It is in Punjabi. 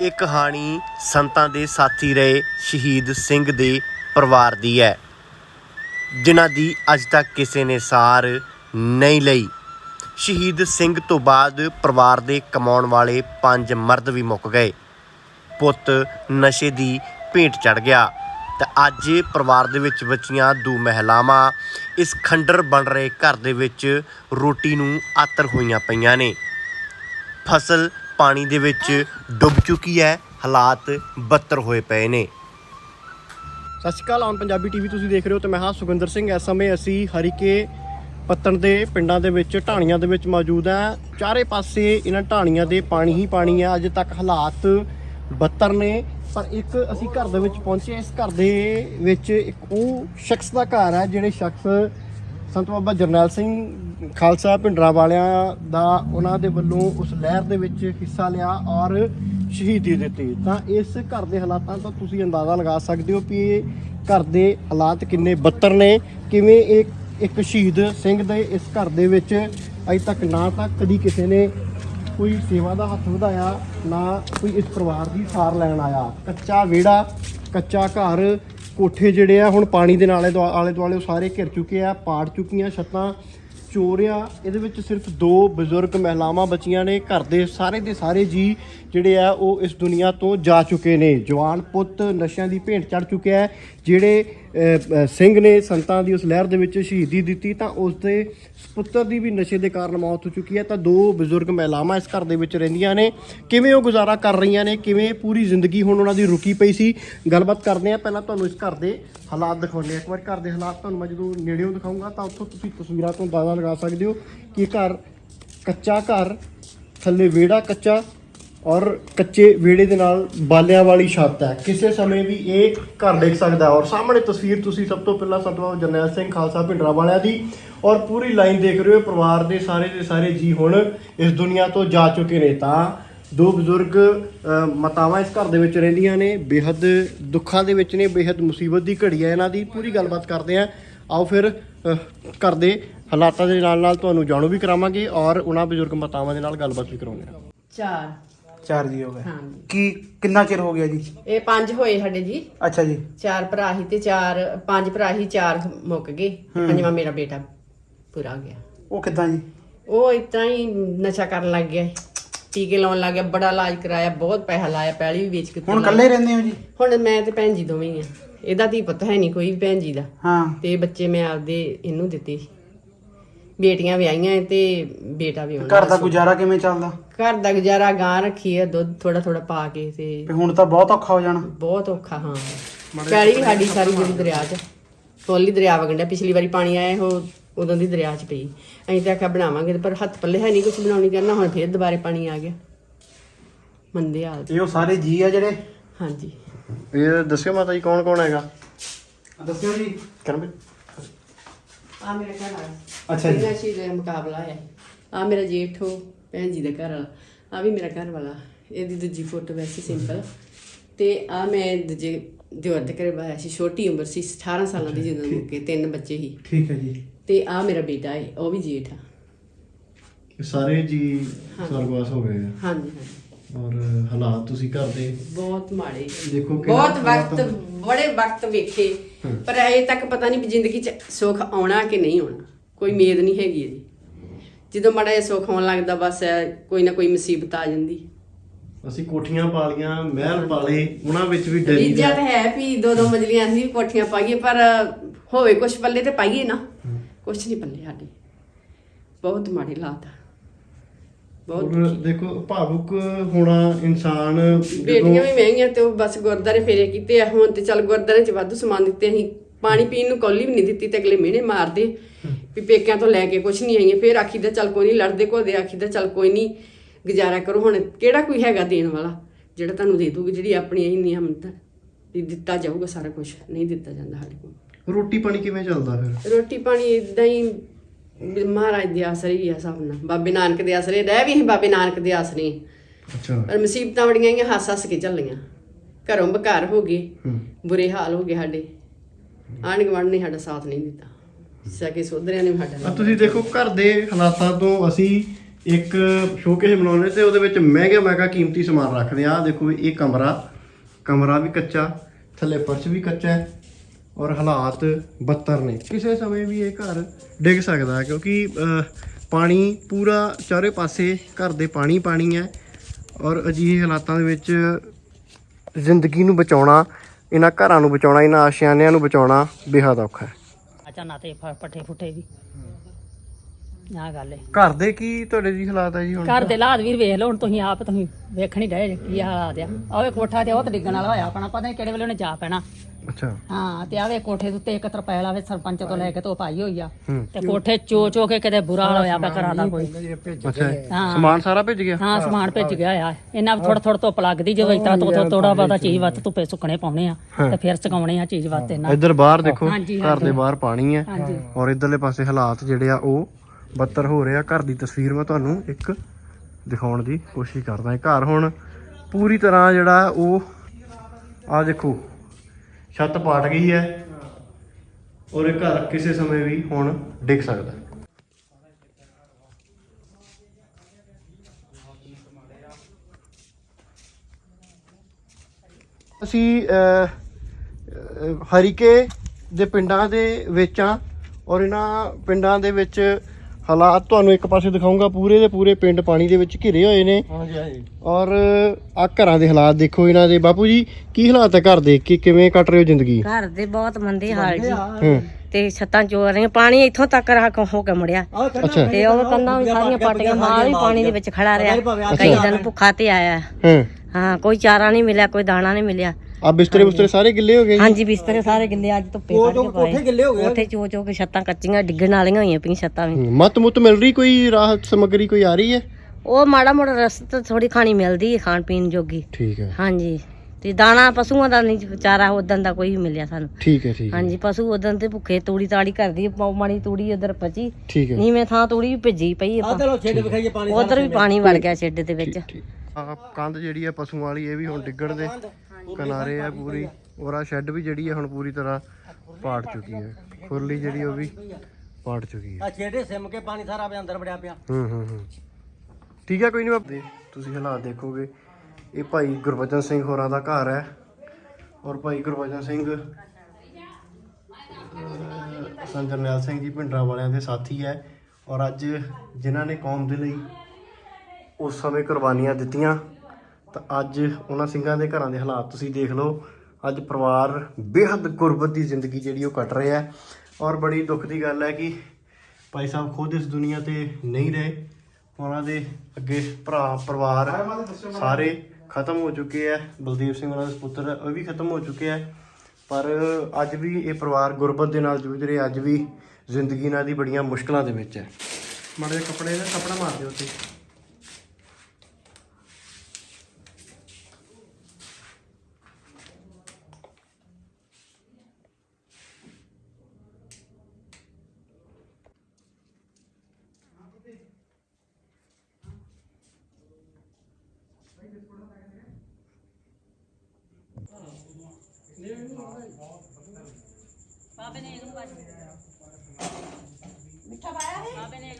ਇਹ ਕਹਾਣੀ ਸੰਤਾਂ ਦੇ ਸਾਥੀ ਰਹੇ ਸ਼ਹੀਦ ਸਿੰਘ ਦੇ ਪਰਿਵਾਰ ਦੀ ਹੈ। ਜਿਨ੍ਹਾਂ ਦੀ ਅੱਜ ਤੱਕ ਕਿਸੇ ਨੇ ਸਾਰ ਨਹੀਂ ਲਈ। ਸ਼ਹੀਦ ਸਿੰਘ ਤੋਂ ਬਾਅਦ ਪਰਿਵਾਰ ਦੇ ਕਮਾਉਣ ਵਾਲੇ ਪੰਜ ਮਰਦ ਵੀ ਮੁੱਕ ਗਏ। ਪੁੱਤ ਨਸ਼ੇ ਦੀ ਭੇਟ ਚੜ ਗਿਆ ਤੇ ਅੱਜ ਪਰਿਵਾਰ ਦੇ ਵਿੱਚ ਬਚੀਆਂ ਦੋ ਮਹਿਲਾਵਾਂ ਇਸ ਖੰਡਰ ਬਣ ਰਹੇ ਘਰ ਦੇ ਵਿੱਚ ਰੋਟੀ ਨੂੰ ਆਤਰ ਹੋਈਆਂ ਪਈਆਂ ਨੇ। ਫਸਲ ਪਾਣੀ ਦੇ ਵਿੱਚ ਡੁੱਬ ਚੁੱਕੀ ਹੈ, ਹਾਲਾਤ ਬੱਤਰ ਹੋਏ ਪਏ ਨੇ। ਸਤਿ ਸ਼੍ਰੀ ਅਕਾਲ ਔਨ ਪੰਜਾਬੀ ਟੀਵੀ ਤੁਸੀਂ ਦੇਖ ਰਹੇ ਹੋ ਤੇ ਮੈਂ ਹਾਂ ਸੁਖਿੰਦਰ ਸਿੰਘ। ਇਸ ਸਮੇਂ ਅਸੀਂ ਹਰੀਕੇ ਪੱਤਣ ਦੇ ਪਿੰਡਾਂ ਦੇ ਵਿੱਚ, ਢਾਣੀਆਂ ਦੇ ਵਿੱਚ ਮੌਜੂਦ ਹਾਂ। ਚਾਰੇ ਪਾਸੇ ਇਹਨਾਂ ਢਾਣੀਆਂ ਦੇ ਪਾਣੀ ਹੀ ਪਾਣੀ ਹੈ। ਅਜੇ ਤੱਕ ਹਾਲਾਤ ਬੱਤਰ ਨੇ, ਪਰ ਇੱਕ ਅਸੀਂ ਘਰ ਦੇ ਵਿੱਚ ਪਹੁੰਚੇ ਇਸ ਘਰ ਦੇ ਵਿੱਚ ਇੱਕ ਉਹ ਸ਼ਖਸ ਦਾ ਘਰ ਹੈ, ਜਿਹੜੇ ਸ਼ਖਸ ਸੰਤ ਬਾਬਾ ਜਰਨੈਲ ਸਿੰਘ ਖਾਲਸਾ ਪਿੰਡਰਾ ਵਾਲਿਆਂ ਦਾ ਉਹਨਾਂ ਦੇ ਵੱਲੋਂ ਉਸ ਲਹਿਰ ਦੇ ਵਿੱਚ ਹਿੱਸਾ ਲਿਆ ਔਰ ਸ਼ਹੀਦੀ ਦਿੱਤੀ। ਤਾਂ ਇਸ ਘਰ ਦੇ ਹਾਲਾਤਾਂ ਤੋਂ ਤੁਸੀਂ ਅੰਦਾਜ਼ਾ ਲਗਾ ਸਕਦੇ ਹੋ ਕਿ ਇਹ ਘਰ ਦੇ ਹਾਲਾਤ ਕਿੰਨੇ ਬੱਤਰ ਨੇ, ਕਿਵੇਂ ਇਹ ਇੱਕ ਸ਼ਹੀਦ ਸਿੰਘ ਦੇ ਇਸ ਘਰ ਦੇ ਵਿੱਚ ਅਜੇ ਤੱਕ ਨਾ ਤਾਂ ਕਦੀ ਕਿਸੇ ਨੇ ਕੋਈ ਸੇਵਾ ਦਾ ਹੱਥ ਵਧਾਇਆ, ਨਾ ਕੋਈ ਇਸ ਪਰਿਵਾਰ ਦੀ ਸਾਰ ਲੈਣ ਆਇਆ। ਕੱਚਾ ਵਿਹੜਾ, ਕੱਚਾ ਘਰ ਕੋਠੇ ਜਿਹੜੇ ਆ, ਹੁਣ ਪਾਣੀ ਦੇ ਨਾਲੇ ਦੁਆ- ਆਲੇ ਦੁਆਲੇ ਉਹ ਸਾਰੇ ਘਿਰ ਚੁੱਕੇ ਆ, ਪਾੜ ਚੁੱਕੀਆਂ, ਛੱਤਾਂ, ਚੋਰਿਆ। ਇਹਦੇ ਵਿੱਚ ਸਿਰਫ ਦੋ ਬਜ਼ੁਰਗ ਮਹਿਲਾਵਾਂ ਬਚੀਆਂ ਨੇ। ਘਰ ਦੇ ਸਾਰੇ ਦੇ ਸਾਰੇ ਜੀ ਜਿਹੜੇ ਆ, ਉਹ ਇਸ ਦੁਨੀਆ ਤੋਂ ਜਾ ਚੁੱਕੇ ਨੇ। ਜਵਾਨ ਪੁੱਤ ਨਸ਼ਿਆਂ ਦੀ ਭੇਂਟ ਚੜ ਚੁੱਕਿਆ ਹੈ। ਜਿਹੜੇ ਸਿੰਘ ਨੇ ਸੰਤਾਂ ਦੀ ਉਸ ਲਹਿਰ ਦੇ ਵਿੱਚ ਸ਼ਹੀਦੀ ਦਿੱਤੀ, ਤਾਂ ਉਸ ਦੇ ਪੁੱਤਰ ਦੀ ਵੀ ਨਸ਼ੇ ਦੇ ਕਾਰਨ ਮੌਤ ਹੋ ਚੁੱਕੀ ਹੈ। ਤਾਂ ਦੋ ਬਜ਼ੁਰਗ ਮਹਿਲਾਵਾਂ ਇਸ ਘਰ ਦੇ ਵਿੱਚ ਰਹਿੰਦੀਆਂ ਨੇ। ਕਿਵੇਂ ਉਹ ਗੁਜ਼ਾਰਾ ਕਰ ਰਹੀਆਂ ਨੇ? ਕਿਵੇਂ ਪੂਰੀ ਜ਼ਿੰਦਗੀ ਹੁਣ ਉਹਨਾਂ ਦੀ ਰੁਕੀ ਪਈ ਸੀ? ਗੱਲਬਾਤ ਕਰਦੇ ਆ ਪਹਿਲਾਂ ਤੁਹਾਨੂੰ ਇਸ ਘਰ ਦੇ ਹਾਲਾਤ ਦਿਖਾਉਂਦੇ ਆ ਇੱਕ ਵਾਰ ਘਰ ਦੇ ਹਾਲਾਤ ਤੁਹਾਨੂੰ ਮੈਂ ਜਦੋਂ ਨੇੜਿਓਂ ਦਿਖਾਉਂਗਾ ਤਾਂ ਉੱਥੋਂ ਤੁਸੀਂ ਤਸਵੀਰਾਂ ਤੋਂ ਅੰਦਾਜ਼ਾ ਲਗਾ ਸਕਦੇ ਹੋ ਕਿ ਘਰ ਕੱਚਾ ਘਰ, ਥੱਲੇ ਵਿਹੜਾ ਕੱਚਾ ਔਰ ਕੱਚੇ ਵਿਹੜੇ ਦੇ ਨਾਲ ਬਾਲਿਆਂ ਵਾਲੀ ਛੱਤ ਹੈ। ਕਿਸੇ ਸਮੇਂ ਵੀ ਇਹ ਘਰ ਦੇਖ ਸਕਦਾ ਔਰ ਸਾਹਮਣੇ ਤਸਵੀਰ ਤੁਸੀਂ ਸਭ ਤੋਂ ਪਹਿਲਾਂ ਸੰਤ ਬਾਬਾ ਜਰਨੈਲ ਸਿੰਘ ਖਾਲਸਾ ਭਿੰਡਰਾ ਵਾਲਿਆਂ ਦੀ ਔਰ ਪੂਰੀ ਲਾਈਨ ਦੇਖ ਰਹੇ ਹੋ। ਪਰਿਵਾਰ ਦੇ ਸਾਰੇ ਦੇ ਸਾਰੇ ਜੀ ਹੁਣ ਇਸ ਦੁਨੀਆ ਤੋਂ ਜਾ ਚੁੱਕੇ ਨੇ ਤਾਂ ਦੋ ਬਜ਼ੁਰਗ ਮਾਤਾਵਾਂ ਇਸ ਘਰ ਦੇ ਵਿੱਚ ਰਹਿੰਦੀਆਂ ਨੇ। ਬੇਹੱਦ ਦੁੱਖਾਂ ਦੇ ਵਿੱਚ ਨੇ, ਬੇਹੱਦ ਮੁਸੀਬਤ ਦੀ ਘੜੀ ਹੈ ਇਹਨਾਂ ਦੀ। ਪੂਰੀ ਗੱਲਬਾਤ ਕਰਦੇ ਆ ਆਓ ਫਿਰ ਘਰ ਦੇ ਹਾਲਾਤਾਂ ਦੇ ਨਾਲ ਨਾਲ ਤੁਹਾਨੂੰ ਜਾਣੂ ਵੀ ਕਰਾਵਾਂਗੇ ਔਰ ਉਹਨਾਂ ਬਜ਼ੁਰਗ ਮਾਤਾਵਾਂ ਦੇ ਨਾਲ ਗੱਲਬਾਤ ਵੀ ਕਰਾਉਂਦੇ ਹਾਂ। ਚਾਰ। ਚਾਰ ਜੀ ਹੋ ਗਏ। ਹਾਂਜੀ। ਕੀ ਕਿੰਨਾ ਚਿਰ ਹੋ ਗਿਆ ਜੀ? ਇਹ ਪੰਜ ਹੋਏ ਸਾਡੇ ਜੀ। ਅੱਛਾ ਜੀ। ਚਾਰ ਭਰਾ ਹੀ ਤੇ ਚਾਰ ਪੰਜ ਭਰਾ ਹੀ ਚਾਰ ਮੁੱਕ ਗਏ। ਤੇ ਪੰਜਵਾਂ ਮੇਰਾ ਬੇਟਾ ਪੂਰਾ ਹੋ ਗਿਆ। ਉਹ ਕਿੱਦਾਂ ਜੀ? ਉਹ ਇਤਾਂ ਹੀ ਨਸ਼ਾ ਕਰਨ ਲੱਗ ਗਿਆ। ਟੀਕੇ ਲਾਉਣ ਲੱਗ ਗਿਆ ਬੜਾ ਇਲਾਜ ਕਰਾਇਆ ਬਹੁਤ ਪੈਸਾ ਲਾਇਆ ਪਹਿਲੀ ਵੀ ਵੇਚ ਕੇ ਹੁਣ ਇਕੱਲੇ ਰਹਿੰਦੇ ਹੋ ਜੀ? ਹੁਣ ਮੈਂ ਤੇ ਭੈਣ ਜੀ ਦੋਵੇਂ ਹੀ ਆ। ਇਹਦਾ ਧੀ ਪੁੱਤ ਹੈ ਨਹੀਂ ਕੋਈ ਵੀ ਭੈਣ ਜੀ ਦਾ। ਹਾਂ। ਤੇ ਬੱਚੇ ਮੈਂ ਆਪਦੇ ਇਹਨੂੰ ਦਿੱਤੇ ਸੀ। ਬੇਟੀਆਂ ਵਿਆਹੀਆਂ ਤੇ ਬੇਟਾ ਵੀ ਉਹਨਾਂ ਘਰ ਦਾ। ਗੁਜ਼ਾਰਾ ਕਿਵੇਂ ਚੱਲਦਾ? ਘਰ ਦਾ ਗੁਜ਼ਾਰਾ ਗਾਂ ਰੱਖੀ ਹੈ ਦੁੱਧ ਥੋੜਾ ਥੋੜਾ ਪਾ ਕੇ ਤੇ ਤੇ ਹੁਣ ਤਾਂ ਬਹੁਤ ਔਖਾ ਹੋ ਜਾਣਾ। ਬਹੁਤ ਔਖਾ ਹਾਂ। ਪੈਲੀ ਵੀ ਸਾਡੀ ਸਾਰੀ ਜਿਹੜੀ ਦਰਿਆ 'ਚ ਕੋਲੀ ਦਰਿਆ ਵਗੰਡਿਆ ਪਿਛਲੀ ਵਾਰੀ ਪਾਣੀ ਆਇਆ ਉਹ ਉਦੋਂ ਦੀ ਦਰਿਆ 'ਚ ਪਈ। ਅਸੀਂ ਤਾਂ ਆਖਿਆ ਬਣਾਵਾਂਗੇ ਤੇ ਪਰ ਹੱਥ ਪੱਲੇ ਹੈ ਨਹੀਂ ਕੁਝ ਬਣਾਉਣੀ ਕਰਨਾ ਹੁਣ ਫੇਰ ਦੁਬਾਰੇ ਪਾਣੀ ਆ ਗਿਆ। ਮੰਦੇ ਹਾਲ 'ਚ ਇਹ ਉਹ ਸਾਰੇ ਜੀ ਆ ਜਿਹੜੇ? ਹਾਂਜੀ। ਇਹ ਦੱਸਿਓ ਮਾਤਾ ਜੀ ਕੌਣ ਕੌਣ ਹੈਗਾ? ਦੱਸਿਓ ਜੀ। ਕਰਮ ਆ ਮੇਰਾ ਘਰ ਵਾਲਾ। ਅੱਛਾ ਜੀ। ਇਹਨਾਂ ਚੀਜ਼ ਦਾ ਮੁਕਾਬਲਾ ਹੈ। ਆ ਮੇਰਾ ਜੇਠੋ ਭੈਣ ਜੀ ਦਾ ਘਰ ਵਾਲਾ। ਆ ਵੀ ਮੇਰਾ ਘਰ ਵਾਲਾ। ਇਹਦੀ ਦੂਜੀ ਫੋਟੋ ਵੈਸੇ ਸਿੰਪਲ ਤੇ ਆ ਮੈਂ ਦੂਜੇ ਦਿਓਰ ਦੇ ਘਰੇ ਬਾਇਆ ਸੀ ਛੋਟੀ ਉਮਰ ਸੀ 18 ਸਾਲਾਂ ਦੀ ਜਦੋਂ ਮੁੱਕੇ ਤਿੰਨ ਬੱਚੇ ਸੀ। ਠੀਕ ਹੈ ਜੀ। ਤੇ ਆ ਮੇਰਾ ਬੇਟਾ ਹੈ ਉਹ ਵੀ ਜੇਠ ਆ। ਸਾਰੇ ਜੀ ਸਰਗਵਾਸ ਹੋ ਗਏ ਆ। ਹਾਂਜੀ ਹਾਂਜੀ। ਔਰ ਹਾਲਾਤ ਤੁਸੀਂ ਘਰ ਦੇ? ਬਹੁਤ ਮਾੜੇ ਦੇਖੋ ਕਿੰਨਾ ਬਹੁਤ ਵਕਤ ਬੜੇ ਵਕਤ ਵੇਖੇ। ਪਰ ਅਜੇ ਤੱਕ ਪਤਾ ਨਹੀਂ ਵੀ ਜ਼ਿੰਦਗੀ 'ਚ ਸੁੱਖ ਆਉਣਾ ਕਿ ਨਹੀਂ ਆਉਣਾ। ਕੋਈ ਉਮੀਦ ਨਹੀਂ ਹੈਗੀ ਜੀ ਜਦੋਂ ਮਾੜਾ ਜਿਹਾ ਸੁੱਖ ਆਉਣ ਲੱਗਦਾ ਬਸ ਕੋਈ ਨਾ ਕੋਈ ਮੁਸੀਬਤ ਆ ਜਾਂਦੀ। ਅਸੀਂ ਕੋਠੀਆਂ ਪਾ ਲੀਆਂ ਮਹਿਲ ਪਾ ਲਏ ਉਹਨਾਂ ਵਿੱਚ ਵੀ ਡਰੀ ਰੀਜਾ ਤਾਂ ਹੈ ਵੀ ਦੋ ਦੋ ਮੰਜ਼ਲੀਆਂ ਅਸੀਂ ਵੀ ਕੋਠੀਆਂ ਪਾਈਏ ਪਰ ਹੋਵੇ ਕੁਛ ਪੱਲੇ ਤੇ ਪਾਈਏ ਨਾ। ਕੁਛ ਨਹੀਂ ਪੱਲੇ ਸਾਡੇ। ਬਹੁਤ ਮਾੜੇ ਹਾਲਾਤ ਆ। ਔਰ ਦੇਖੋ। ਭਾਵੁਕ ਹੋਣਾ ਇਨਸਾਨ ਬੇਟੀਆਂ ਵੀ ਮਹਿੰਗੀਆਂ ਤੇ ਉਹ ਬਸ ਗੁਰਦਾਰੇ ਫੇਰੇ ਕੀਤੇ ਆ। ਹੁਣ ਤੇ ਚੱਲ ਗੁਰਦਾਰੇ 'ਚ ਵਾਧੂ ਸਮਾਨ ਦਿੱਤੇ ਅਸੀਂ। ਪਾਣੀ ਪੀਣ ਨੂੰ ਕੌਲੀ ਵੀ ਨਹੀਂ ਦਿੱਤੀ ਤੇ ਅਗਲੇ ਮਿਹਣੇ ਮਾਰਦੇ। ਵੀ ਪੇਕਿਆਂ ਤੋਂ ਲੈ ਕੇ ਕੁਛ ਨਹੀਂ ਆਈਆਂ। ਫੇਰ ਆਖੀਦਾ ਚੱਲ ਕੋਈ ਨਹੀਂ ਲੜਦੇ ਘੋਦੇ ਆਖੀਦਾ ਚੱਲ ਕੋਈ ਨਹੀਂ ਗੁਜ਼ਾਰਾ ਕਰੋ। ਹੁਣ ਕਿਹੜਾ ਕੋਈ ਹੈਗਾ ਦੇਣ ਵਾਲਾ? ਜਿਹੜਾ ਤੁਹਾਨੂੰ ਦੇ ਦੂਗਾ ਜਿਹੜੀ ਆਪਣੀ ਇੰਨੀ ਹਮਤ ਵੀ ਦਿੱਤਾ ਜਾਊਗਾ ਸਾਰਾ ਕੁਝ ਨਹੀਂ ਦਿੱਤਾ ਜਾਂਦਾ ਸਾਡੇ ਕੋਲ। ਰੋਟੀ ਪਾਣੀ ਕਿਵੇਂ ਚੱਲਦਾ ਫਿਰ? ਰੋਟੀ ਪਾਣੀ ਇਦਾਂ ਹੀ ਵੀ ਮਹਾਰਾਜ ਦੇ ਆਸਰੇ ਹੀ ਆ ਸਭ ਨਾਲ। ਬਾਬੇ ਨਾਨਕ ਦੇ ਆਸਰੇ ਰਹਿ ਵੀ ਅਸੀਂ ਬਾਬੇ ਨਾਨਕ ਦੇ ਆਸਰੇ। ਹਾਂ। ਅੱਛਾ। ਪਰ ਮੁਸੀਬਤਾਂ ਬੜੀਆਂ ਆਈਆਂ ਹੱਸ ਹੱਸ ਕੇ ਝੱਲੀਆਂ ਘਰੋਂ ਬਕਾਰ ਹੋ ਗਏ। ਹੂੰ। ਬੁਰੇ ਹਾਲ ਹੋ ਗਏ ਸਾਡੇ। ਆਂਢ ਗੁਆਂਢ ਨੇ ਸਾਡਾ ਸਾਥ ਨਹੀਂ ਦਿੱਤਾ। ਸਕੇ ਸੋਦਰਿਆਂ ਨੇ ਸਾਡਾ ਤੁਸੀਂ ਦੇਖੋ ਘਰ ਦੇ ਹਾਲਾਤਾਂ ਤੋਂ ਅਸੀਂ ਇੱਕ ਸ਼ੋਕੇਸ ਬਣਾਉਣੇ ਤੇ ਉਹਦੇ ਵਿੱਚ ਮਹਿੰਗਾ ਮਹਿੰਗਾ ਕੀਮਤੀ ਸਮਾਨ ਰੱਖਦੇ ਆ ਦੇਖੋ ਇਹ ਕਮਰਾ ਕਮਰਾ ਵੀ ਕੱਚਾ ਥੱਲੇ ਫਰਸ਼ ਵੀ ਕੱਚਾ ਹੈ। ਔਰ ਹਾਲਾਤ ਬੱਤਰ ਨੇ। ਕਿਸੇ ਸਮੇਂ ਵੀ ਇਹ ਘਰ ਡਿੱਗ ਸਕਦਾ ਕਿਉਂਕਿ ਪਾਣੀ ਪੂਰਾ ਚਾਰੇ ਪਾਸੇ ਘਰ ਦੇ ਪਾਣੀ ਪਾਣੀ ਹੈ ਔਰ ਅਜਿਹੇ ਹਾਲਾਤਾਂ ਦੇ ਵਿੱਚ ਜ਼ਿੰਦਗੀ ਨੂੰ ਬਚਾਉਣਾ ਇਹਨਾਂ ਘਰਾਂ ਨੂੰ ਬਚਾਉਣਾ ਇਹਨਾਂ ਆਸ਼ਿਆਨਿਆਂ ਨੂੰ ਬਚਾਉਣਾ ਬੇਹੱਦ ਔਖਾ ਹੈ। ਅੱਛਾ ਨਾ ਤੇ ਪੱਠੇ ਫੁੱਟੇ ਵੀ। ਆਹ ਗੱਲ ਹੈ। ਘਰ ਦੇ ਕੀ ਤੁਹਾਡੇ ਜੀ ਹਾਲਾਤ ਹੈ ਜੀ ਹੁਣ? ਘਰ ਦੇ ਲਾਦ ਵੀਰ ਵੇਖ ਲਓ ਹੁਣ ਤੁਸੀਂ ਆਪ ਤੁਸੀਂ ਵੇਖਣ ਹੀ ਕੀ ਹਾਲਾਤ ਆ। ਆਵੇ ਕੋਠਾ ਤੇ ਉਹ ਤੇ ਡਿੱਗਣ ਵਾਲਾ ਹੋਇਆ ਆਪਣਾ ਪਤਾ ਨਹੀਂ ਕਿਹੜੇ ਵੇਲੇ ਉਹਨੇ ਜਾ ਪੈਣਾ। ਅੱਛਾ। ਹਾਂ ਤੇ ਆਵੇ ਕੋਠੇ ਦੇ ਉੱਤੇ ਇੱਕ ਤਰਪੈਲ ਆਵੇ ਸਰਪੰਚ ਤੋਂ ਲੈ ਕੇ ਧੋ ਪਾਈ ਹੋਈ ਆ। ਹੂੰ। ਤੇ ਕੋਠੇ ਚੋ ਚੋ ਕੇ ਕਿਤੇ ਬੁਰਾ ਹਾਲ ਹੋਇਆ ਪਿਆ ਘਰਾਂ ਦਾ ਕੋਈ। ਅੱਛਾ। ਹਾਂ। ਸਮਾਨ ਸਾਰਾ ਭਿੱਜ ਗਿਆ? ਹਾਂ ਸਮਾਨ ਭੇਜ ਗਿਆ ਆ। ਇਹਨਾਂ ਥੋੜਾ ਥੋੜਾ ਧੁੱਪ ਲੱਗਦੀ ਜਦੋਂ ਇਤਰਾ ਥੋੜਾ ਥੋੜਾ ਬਹੁਤਾ ਚੀਜ਼ ਵੱਤ ਧੁੱਪੇ ਸੁੱਕਣੇ ਪਾਉਣੇ ਆ ਤੇ ਫਿਰ ਸੁਕਾਉਣੇ ਆ ਚੀਜ਼ ਵੱਤ ਇਹਨਾਂ ਇੱਧਰ ਬਾਹਰ ਦੇਖੋ ਹਾਂਜੀ, ਘਰ ਦੇ ਬਾਹਰ ਪਾਣੀ ਹੈ ਹਾਂਜੀ। ਔਰ ਇਧਰਲੇ ਪਾਸੇ ਹਾਲਾਤ ਜਿਹੜੇ ਆ ਉਹ ਬੱਤਰ ਹੋ ਰਹੇ ਆ। ਘਰ ਦੀ ਤਸਵੀਰ ਮੈਂ ਤੁਹਾਨੂੰ ਇੱਕ ਦਿਖਾਉਣ ਦੀ ਕੋਸ਼ਿਸ਼ ਕਰਦਾ ਹਾਂ। ਘਰ ਹੁਣ ਪੂਰੀ ਤਰ੍ਹਾਂ ਜਿਹੜਾ ਉਹ ਆ ਦੇਖੋ ਛੱਤ ਪਾਟ ਗਈ ਹੈ ਔਰ ਇਹ ਘਰ ਕਿਸੇ ਸਮੇਂ ਵੀ ਹੁਣ ਡਿੱਗ ਸਕਦਾ ਹੈ। ਅਸੀਂ ਹਰੀਕੇ ਦੇ ਪਿੰਡਾਂ ਦੇ ਵਿੱਚ ਆ ਔਰ ਇਹਨਾਂ ਪਿੰਡਾਂ ਦੇ ਵਿੱਚ ਹਾਲਾਤ ਤੁਹਾਨੂੰ ਇੱਕ ਪਾਸੇ ਦਿਖਾਉਂਗਾ ਪੂਰੇ ਦੇ ਪੂਰੇ ਪਿੰਡ ਪਾਣੀ ਦੇ ਵਿੱਚ ਘਿਰੇ ਹੋਏ ਨੇ। ਔਰ ਆ ਘਰਾਂ ਦੇ ਹਾਲਾਤ ਦੇਖੋ ਇਹਨਾਂ ਦੇ। ਬਾਪੂ ਜੀ ਕੀ ਹਾਲਾਤ ਹੈ ਘਰ ਦੇ? ਕਿ ਕਿਵੇਂ ਕੱਟ ਰਹੇ ਹੋ ਜ਼ਿੰਦਗੀ? ਘਰ ਦੇ ਬਹੁਤ ਮੰਦੇ ਹਾਲ ਜੀ। ਤੇ ਛੱਤਾਂ ਚੋ ਰਹੀਆਂ ਪਾਣੀ ਇੱਥੋਂ ਤੱਕ ਰੱਖ ਹੋ ਕੇ ਮੁੜਿਆ। ਅੱਛਾ। ਤੇ ਉਹ ਕੰਨਾਂ ਵੀ ਸਾਰੀਆਂ ਪੱਟ ਗਈਆਂ ਮਾਲ ਵੀ ਪਾਣੀ ਦੇ ਵਿੱਚ ਖੜਾ ਰਿਹਾ। ਕਈ ਦਿਨ ਭੁੱਖਾ ਤੇ ਆਇਆ। ਹਾਂ। ਹਾਂ ਕੋਈ ਚਾਰਾ ਨਹੀਂ ਮਿਲਿਆ ਕੋਈ ਦਾਣਾ ਨਹੀਂ ਮਿਲਿਆ। ਆ ਬਿਸਤਰੇ ਬੁਸਤਰੇ ਸਾਰੇ ਗਿੱਲੇ ਹੋ ਗਏ ਜੀ? ਹਾਂਜੀ ਬਿਸਤਰੇ ਸਾਰੇ ਗਿੱਲੇ ਅੱਜ ਧੁੱਪੇ ਕੱਢ ਕੇ ਪਾਏ ਕੋਠੇ ਗਿੱਲੇ ਹੋ ਗਏ ਕੋਠੇ ਚੋ ਚੋ ਕੇ ਛੱਤਾਂ ਕੱਚੀਆਂ ਡਿੱਗਣ ਵਾਲੀਆਂ ਹੋਈਆਂ ਪਈਆਂ ਛੱਤਾਂ ਵੀ ਹੂੰ, ਮੱਤ ਮੁੱਤ ਮਿਲ ਰਹੀ ਕੋਈ ਰਾਹਤ ਸਮੱਗਰੀ ਕੋਈ ਆ ਰਹੀ ਹੈ? ਉਹ ਮਾੜਾ ਮੋੜਾ ਰਸਤੇ ਥੋੜੀ ਖਾਣੀ ਮਿਲਦੀ ਹੈ ਖਾਣ ਪੀਣ ਜੋਗੀ। ਠੀਕ ਹੈ। ਹਾਂਜੀ ਤੇ ਦਾਣਾ ਪਸ਼ੂਆਂ ਦਾ ਨਹੀਂ ਚਾਰਾ ਉਦੋਂ ਦਾ ਕੋਈ ਵੀ ਮਿਲਿਆ ਸਾਨੂੰ। ਠੀਕ ਹੈ ਠੀਕ ਹੈ। ਹਾਂਜੀ ਪਸ਼ੂ ਉਦੋਂ ਤੇ ਭੁੱਖੇ ਤੂੜੀ ਤਾੜੀ ਕਰਦੀ ਪੌ ਮਾੜੀ ਤੂੜੀ ਉਧਰ ਪਚੀ। ਠੀਕ ਹੈ। ਨੀਵੇਂ ਥਾਂ ਤੂੜੀ ਵੀ ਭਿੱਜੀ ਪਈ ਆ ਉਧਰ ਵੀ ਪਾਣੀ ਵੜ ਗਿਆ ਛੱਡ ਦੇ ਵਿੱਚ। ਆ ਕੰਧ ਜਿਹੜੀ ਆ ਪਸ਼ੂਆਂ ਵਾਲੀ ਇਹ ਵੀ ਹੁਣ ਡਿੱਗਣ ਦੇ। ਕਿਨਾਰੇ ਆ ਪੂਰੀ। ਔਰ ਆ ਸ਼ੈੱਡ ਵੀ ਜਿਹੜੀ ਆ ਹੁਣ ਪੂਰੀ ਤਰ੍ਹਾਂ ਪਾਟ ਚੁੱਕੀ ਹੈ। ਖੁਰਲੀ ਜਿਹੜੀ ਉਹ ਵੀ ਪਾਟ ਚੁੱਕੀ ਹੈ। ਆ ਛੇੜੇ ਸਿਮ ਕੇ ਪਾਣੀ ਸਾਰਾ ਅੰਦਰ ਵੜਿਆ ਪਿਆ। ਹੂੰ ਹੂੰ ਹੂੰ। ਠੀਕ ਹੈ ਕੋਈ ਨਹੀਂ ਬਾਪ ਤੁਸੀਂ ਹਾਲਾਤ ਦੇਖੋਗੇ। ਇਹ ਭਾਈ ਗੁਰਬਚਨ ਸਿੰਘ ਹੋਰਾਂ ਦਾ ਘਰ ਹੈ। ਔਰ ਭਾਈ ਗੁਰਬਚਨ ਸਿੰਘ ਅਹ, ਸੰਤ ਜਰਨੈਲ ਸਿੰਘ ਜੀ ਭਿੰਡਰਾਂ ਵਾਲਿਆਂ ਦੇ ਸਾਥੀ ਹੈ। ਔਰ ਅੱਜ ਜਿਨ੍ਹਾਂ ਨੇ ਕੌਮ ਦੇ ਲਈ ਉਸ ਸਮੇਂ ਕੁਰਬਾਨੀਆਂ ਦਿੱਤੀਆਂ। ਤਾਂ ਅੱਜ ਉਹਨਾਂ ਸਿੰਘਾਂ ਦੇ ਘਰਾਂ ਦੇ ਹਾਲਾਤ ਤੁਸੀਂ ਦੇਖ ਲਓ। ਅੱਜ ਪਰਿਵਾਰ ਬੇਹੱਦ ਗੁਰਬਤ ਦੀ ਜ਼ਿੰਦਗੀ ਜਿਹੜੀ ਉਹ ਕੱਟ ਰਿਹਾ ਹੈ। ਔਰ ਬੜੀ ਦੁੱਖ ਦੀ ਗੱਲ ਹੈ ਕਿ ਭਾਈ ਸਾਹਿਬ ਖੁਦ ਇਸ ਦੁਨੀਆ ਤੇ ਨਹੀਂ ਰਹੇ। ਉਹਨਾਂ ਦੇ ਅੱਗੇ ਭਰਾ, ਪਰਿਵਾਰ ਸਾਰੇ ਖਤਮ ਹੋ ਚੁੱਕੇ ਹੈ। ਬਲਦੇਵ ਸਿੰਘ ਉਹਨਾਂ ਦੇ ਪੁੱਤਰ ਉਹ ਵੀ ਖਤਮ ਹੋ ਚੁੱਕੇ ਹੈ। ਪਰ ਅੱਜ ਵੀ ਇਹ ਪਰਿਵਾਰ ਗੁਰਬਤ ਦੇ ਨਾਲ ਜੂਝ ਰਿਹਾ ਅੱਜ ਵੀ ਜ਼ਿੰਦਗੀ ਇਹਨਾਂ ਦੀ ਬੜੀਆਂ ਮੁਸ਼ਕਲਾਂ ਦੇ ਵਿੱਚ ਹੈ। ਮੜੇ ਕੱਪੜੇ ਦਾ ਕੱਪੜਾ ਮਾਰ ਦਿਓ ਉੱਤੇ ਪਾਪੇ ਨੇ ਇਹਨੂੰ ਵੱਜ